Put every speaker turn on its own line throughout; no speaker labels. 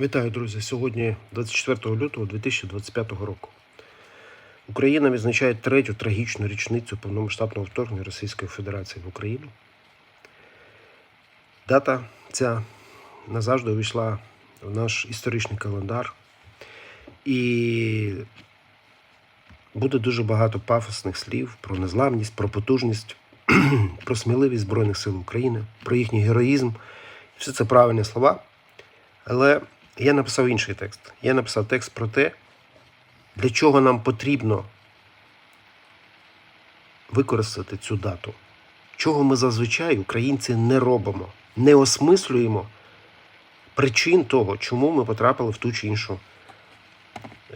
Вітаю, друзі! Сьогодні 24 лютого 2025 року. Україна відзначає третю трагічну річницю повномасштабного вторгнення Російської Федерації в Україну. Дата ця назавжди увійшла в наш історичний календар. І буде дуже багато пафосних слів про незламність, про потужність, про сміливість Збройних сил України, про їхній героїзм. Все це правильні слова. Але я написав інший текст. Я написав текст про те, для чого нам потрібно використати цю дату. Чого ми зазвичай, українці, не робимо, не осмислюємо причин того, чому ми потрапили в ту чи іншу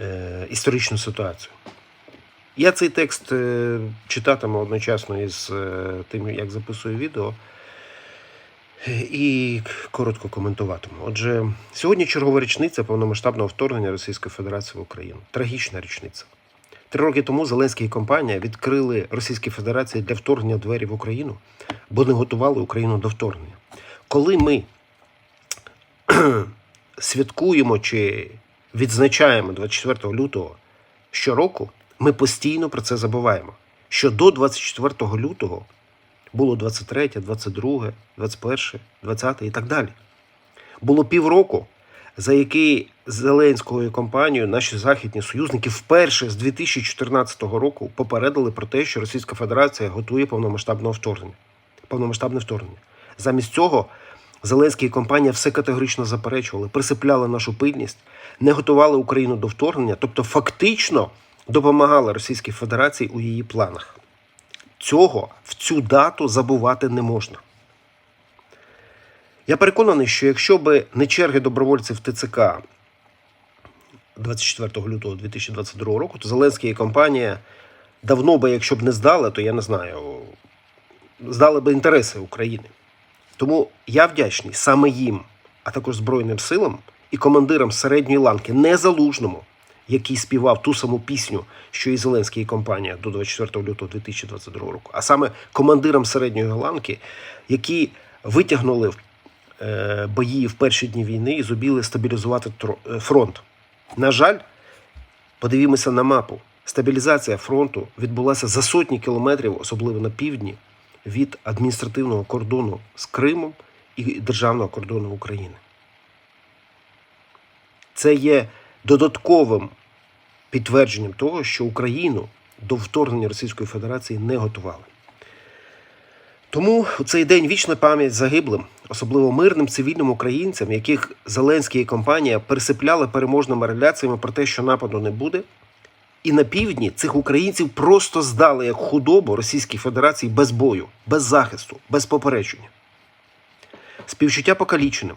е, історичну ситуацію. Я цей текст е, читатиму одночасно із е, тим, як записую відео і коротко коментуватиму. Отже, сьогодні чергова річниця повномасштабного вторгнення Російської Федерації в Україну. Трагічна річниця. Три роки тому Зеленський і компанія відкрили Російській Федерації для вторгнення двері в Україну, бо не готували Україну до вторгнення. Коли ми святкуємо чи відзначаємо 24 лютого щороку, ми постійно про це забуваємо. Що до 24 лютого було 23, 22, 21, 20 і так далі. Було півроку, за який Зеленською компанією наші західні союзники вперше з 2014 року попередили про те, що Російська Федерація готує повномасштабне вторгнення. Повномасштабне вторгнення. Замість цього Зеленський і компанія все категорично заперечували, присипляли нашу пильність, не готували Україну до вторгнення, тобто фактично допомагали Російській Федерації у її планах. Цього в цю дату забувати не можна. Я переконаний, що якщо би не черги добровольців ТЦК 24 лютого 2022 року, то Зеленський і компанія давно би, якщо б не здали, то я не знаю, здали би інтереси України. Тому я вдячний саме їм, а також Збройним силам і командирам середньої ланки, не залужному, який співав ту саму пісню, що і Зеленський і компанія до 24 лютого 2022 року, а саме командирам середньої ланки, які витягнули е, бої в перші дні війни і зуміли стабілізувати е, фронт. На жаль, подивімося на мапу. Стабілізація фронту відбулася за сотні кілометрів, особливо на півдні, від адміністративного кордону з Кримом і державного кордону України. Це є додатковим підтвердженням того, що Україну до вторгнення Російської Федерації не готували. Тому у цей день вічна пам'ять загиблим, особливо мирним цивільним українцям, яких Зеленський і компанія пересипляли переможними реляціями про те, що нападу не буде. І на півдні цих українців просто здали як худобу Російській Федерації без бою, без захисту, без попередження. Співчуття покаліченим,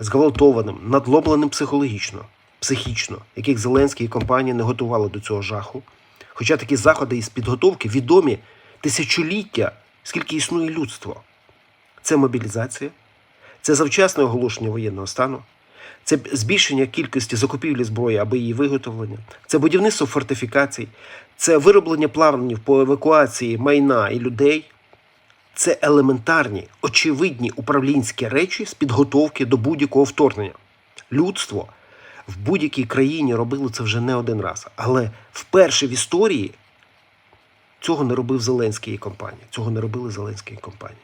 зґвалтованим, надломленим психологічно, психічно, яких Зеленський і компанія не готували до цього жаху. Хоча такі заходи із підготовки відомі тисячоліття, скільки існує людство. Це мобілізація, це завчасне оголошення воєнного стану, це збільшення кількості закупівлі зброї або її виготовлення, це будівництво фортифікацій, це вироблення планів по евакуації майна і людей. Це елементарні, очевидні управлінські речі з підготовки до будь-якого вторгнення. Людство в будь-якій країні робило це вже не один раз. Але вперше в історії цього не робив Зеленський і компанія. Цього не робили Зеленський і компанія.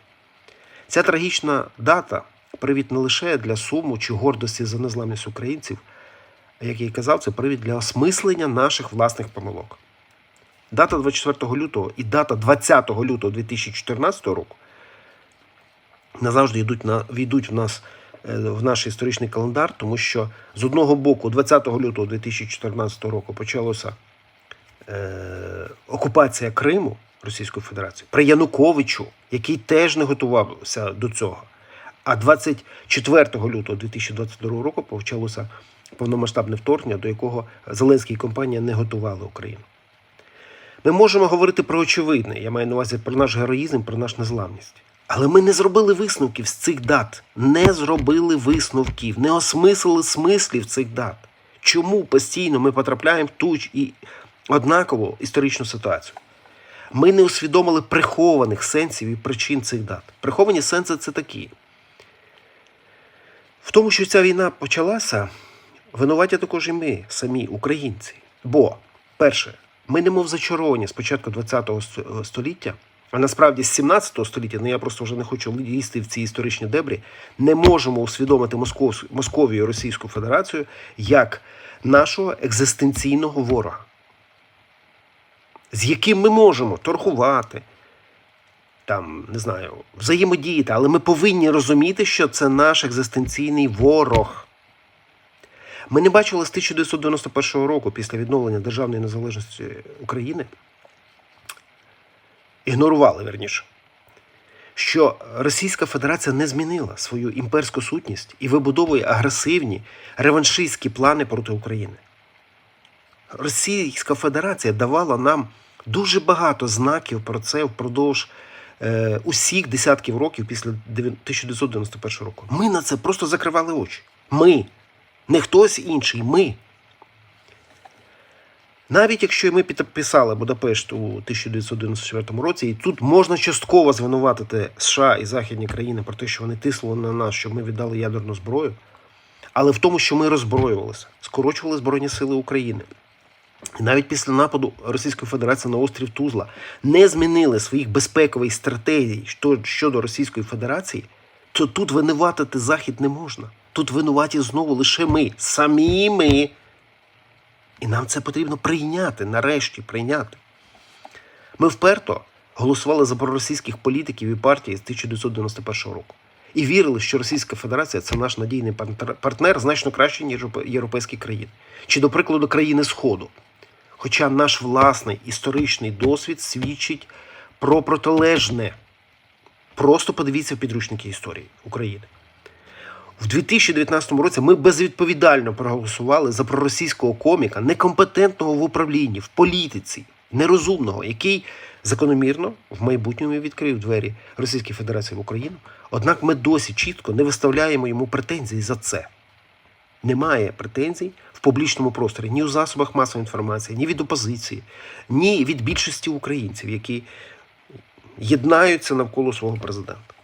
Ця трагічна дата привід не лише для суму чи гордості за незламність українців, а як я і казав, це привід для осмислення наших власних помилок. Дата 24 лютого і дата 20 лютого 2014 року назавжди йдуть на, війдуть в нас в наш історичний календар, тому що з одного боку, 20 лютого 2014 року почалося е, окупація Криму Російською Федерацією при Януковичу, який теж не готувався до цього. А 24 лютого 2022 року почалося повномасштабне вторгнення, до якого Зеленський і компанія не готували Україну. Ми можемо говорити про очевидне, я маю на увазі про наш героїзм, про нашу незламність. Але ми не зробили висновків з цих дат, не зробили висновків, не осмислили смислів цих дат. Чому постійно ми потрапляємо в ту ж і однакову історичну ситуацію? Ми не усвідомили прихованих сенсів і причин цих дат. Приховані сенси це такі. В тому, що ця війна почалася, винуваті також і ми, самі українці. Бо, перше, ми немов зачаровані з початку ХХ століття, а насправді з 17 століття, ну я просто вже не хочу лізти в ці історичні дебрі, не можемо усвідомити Москов, Московію Російську Федерацію як нашого екзистенційного ворога, з яким ми можемо торгувати, там, не знаю, взаємодіяти, але ми повинні розуміти, що це наш екзистенційний ворог. Ми не бачили з 1991 року, після відновлення державної незалежності України, ігнорували верніше, що Російська Федерація не змінила свою імперську сутність і вибудовує агресивні реваншистські плани проти України. Російська Федерація давала нам дуже багато знаків про це впродовж е, усіх десятків років після 1991 року. Ми на це просто закривали очі. Ми, не хтось інший, ми. Навіть якщо ми підписали Будапешт у 1994 році, і тут можна частково звинуватити США і західні країни про те, що вони тиснули на нас, щоб ми віддали ядерну зброю, але в тому, що ми роззброювалися, скорочували Збройні Сили України. І навіть після нападу Російської Федерації на острів Тузла не змінили своїх безпекових стратегій щодо Російської Федерації, то тут винуватити Захід не можна. Тут винуваті знову лише ми, самі ми. І нам це потрібно прийняти, нарешті прийняти. Ми вперто голосували за проросійських політиків і партій з 1991 року. І вірили, що Російська Федерація це наш надійний партнер значно краще, ніж європейські країни. Чи, до прикладу, країни Сходу. Хоча наш власний історичний досвід свідчить про протилежне. Просто подивіться в підручники історії України. В 2019 році ми безвідповідально проголосували за проросійського коміка, некомпетентного в управлінні, в політиці, нерозумного, який закономірно в майбутньому відкрив двері Російської Федерації в Україну. Однак ми досі чітко не виставляємо йому претензій за це. Немає претензій в публічному просторі ні у засобах масової інформації, ні від опозиції, ні від більшості українців, які єднаються навколо свого президента.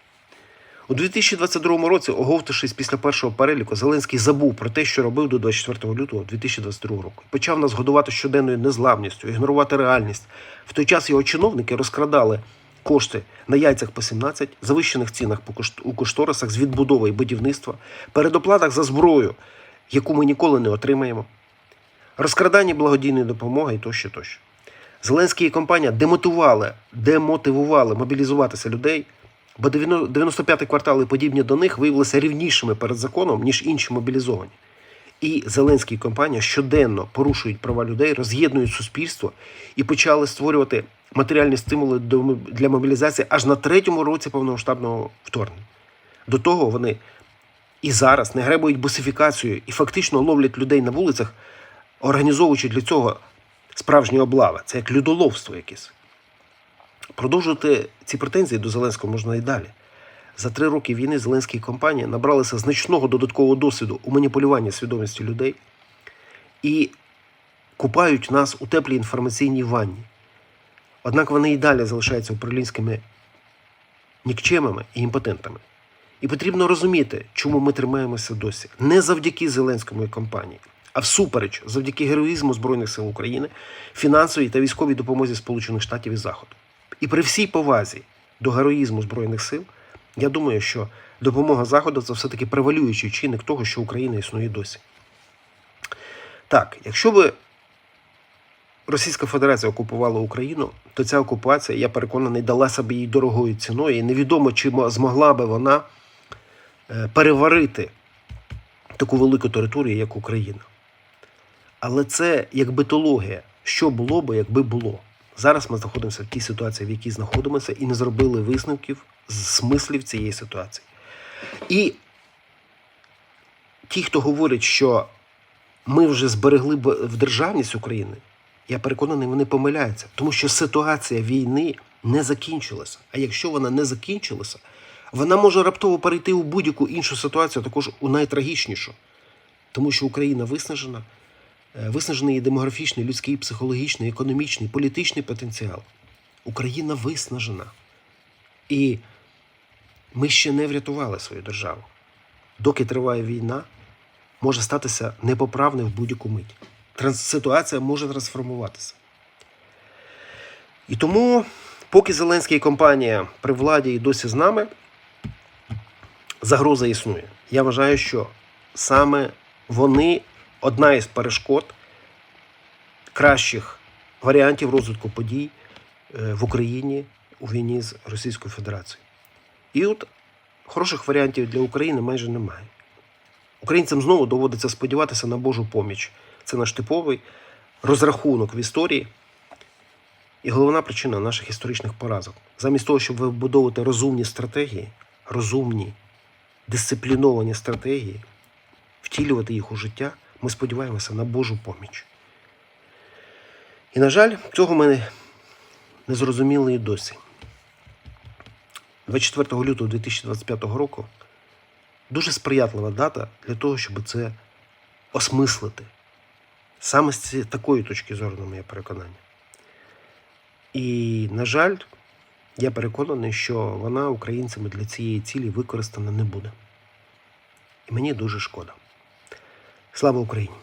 У 2022 році, оговтавшись після першого переліку, Зеленський забув про те, що робив до 24 лютого 2022 року. Почав нас годувати щоденною незламністю, ігнорувати реальність. В той час його чиновники розкрадали кошти на яйцях по 17, завищених цінах у кошторисах з відбудови і будівництва, передоплатах за зброю, яку ми ніколи не отримаємо, розкраданні благодійної допомоги і тощо тощо. Зеленський і компанія демотивували, демотивували мобілізуватися людей, бо 95-й квартал і подібні до них виявилися рівнішими перед законом, ніж інші мобілізовані. І Зеленський і компанія щоденно порушують права людей, роз'єднують суспільство і почали створювати матеріальні стимули для мобілізації аж на третьому році повномасштабного вторгнення. До того вони і зараз не гребують бусифікацією і фактично ловлять людей на вулицях, організовуючи для цього справжні облави. Це як людоловство якесь. Продовжувати ці претензії до Зеленського можна і далі. За три роки війни Зеленський і компанія набралися значного додаткового досвіду у маніпулюванні свідомістю людей і купають нас у теплій інформаційній ванні. Однак вони і далі залишаються управлінськими нікчемами і імпотентами. І потрібно розуміти, чому ми тримаємося досі. Не завдяки Зеленському і компанії, а всупереч завдяки героїзму Збройних сил України, фінансовій та військовій допомозі Сполучених Штатів і Заходу. І при всій повазі до героїзму Збройних сил, я думаю, що допомога Заходу це все-таки превалюючий чинник того, що Україна існує досі. Так, якщо би Російська Федерація окупувала Україну, то ця окупація, я переконаний, далася б їй дорогою ціною, і невідомо, чи змогла би вона е, переварити таку велику територію, як Україна. Але це як битологія. Що було би, якби було. Зараз ми знаходимося в тій ситуації, в якій знаходимося, і не зробили висновків з смислів цієї ситуації. І ті, хто говорять, що ми вже зберегли в державність України, я переконаний, вони помиляються, тому що ситуація війни не закінчилася. А якщо вона не закінчилася, вона може раптово перейти у будь-яку іншу ситуацію, також у найтрагічнішу. Тому що Україна виснажена, виснажений демографічний, людський, психологічний, економічний, політичний потенціал. Україна виснажена. І ми ще не врятували свою державу. доки триває війна, може статися непоправним в будь-яку мить. Ситуація може трансформуватися. І тому, поки Зеленський і компанія при владі і досі з нами, загроза існує. Я вважаю, що саме вони одна із перешкод кращих варіантів розвитку подій е, в Україні у війні з Російською Федерацією. І от хороших варіантів для України майже немає. Українцям знову доводиться сподіватися на Божу поміч. Це наш типовий розрахунок в історії. І головна причина наших історичних поразок. Замість того, щоб вибудовувати розумні стратегії, розумні, дисципліновані стратегії, втілювати їх у життя, ми сподіваємося на Божу поміч. І, на жаль, цього ми не зрозуміли і досі. 24 лютого 2025 року дуже сприятлива дата для того, щоб це осмислити. Саме з такої точки зору, на моє переконання. І, на жаль, я переконаний, що вона українцями для цієї цілі використана не буде. І мені дуже шкода. Слава Україні!